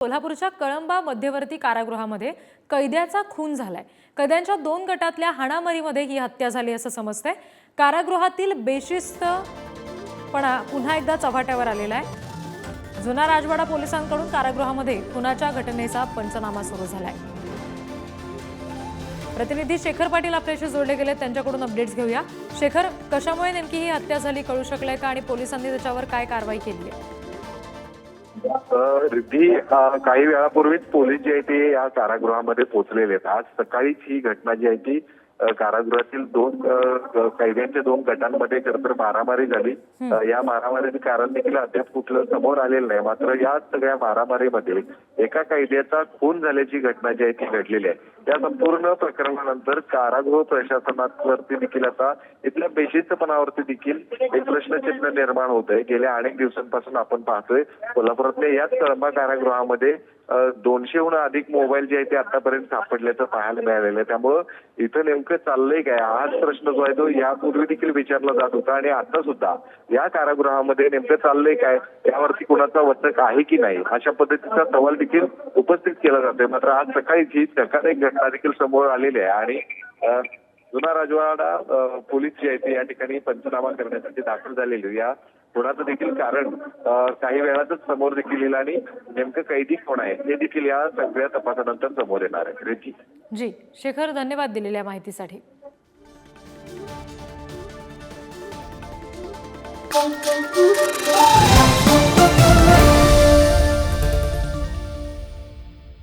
कोल्हापूरच्या कळंबा मध्यवर्ती कारागृहामध्ये कैद्याचा खून झालाय. कैद्यांच्या दोन गटातल्या हाणामारीमध्ये ही हत्या झाली असं समजतंय. कारागृहातील बेशिस्तपणा पुन्हा एकदा चव्हाट्यावर आलेला आहे. जुना राजवाडा पोलिसांकडून कारागृहामध्ये खुनाच्या घटनेचा पंचनामा सुरू झालाय. प्रतिनिधी शेखर पाटील आपल्याशी जोडले गेले त्यांच्याकडून अपडेट्स घेऊया. शेखर कशामुळे नेमकी ही हत्या झाली कळू शकलंय का आणि पोलिसांनी त्याच्यावर काय कारवाई केली आहे? रिद्धी काही वेळापूर्वीच पोलीस जे आहे ते या कारागृहामध्ये पोहोचलेले आहेत. आज सकाळीच ही घटना जी आहे ती कारागृहातील दोन कैद्यांच्या दोन गटांमध्ये खरं तर मारामारी झाली. या मारामारीचं कारण देखील अद्याप कुठलं समोर आलेलं नाही. मात्र या सगळ्या मारामारीमध्ये एका कैद्याचा खून झाल्याची घटना जी आहे ती घडलेली आहे. या संपूर्ण प्रकरणानंतर कारागृह प्रशासनावरती देखील आता इथल्या बेशिस्तपणावरती देखील एक प्रश्नचिन्ह निर्माण होत आहे गेल्या अनेक दिवसांपासून आपण पाहतोय कोल्हापुरातल्या याच कळंबा कारागृहामध्ये दोनशेहून अधिक मोबाईल जे आहे ते आतापर्यंत सापडल्याचं पाहायला मिळालेलं आहे. त्यामुळं इथं नेमकं चाललंय काय? हाच प्रश्न जो आहे तो यापूर्वी देखील विचारला जात होता आणि आता सुद्धा या कारागृहामध्ये नेमकं चाललंय काय? यावरती कुणाचा वचक आहे की नाही? अशा पद्धतीचा सवाल देखील उपस्थित केला जातोय. मात्र आज सकाळी ही धक्कादायक घटना देखील समोर आलेली आहे आणि जुना राजवाडा पोलीस जे आहे ते या ठिकाणी पंचनामा करण्यासाठी दाखल झालेली या खुणाचं देखील कारण काही वेळातच समोर देखील येईल आणि नेमकं कैदी कोण आहे हे देखील या सगळ्या तपासानंतर समोर येणार आहे. रेची जी शेखर धन्यवाद दिलेल्या माहितीसाठी. Thank you.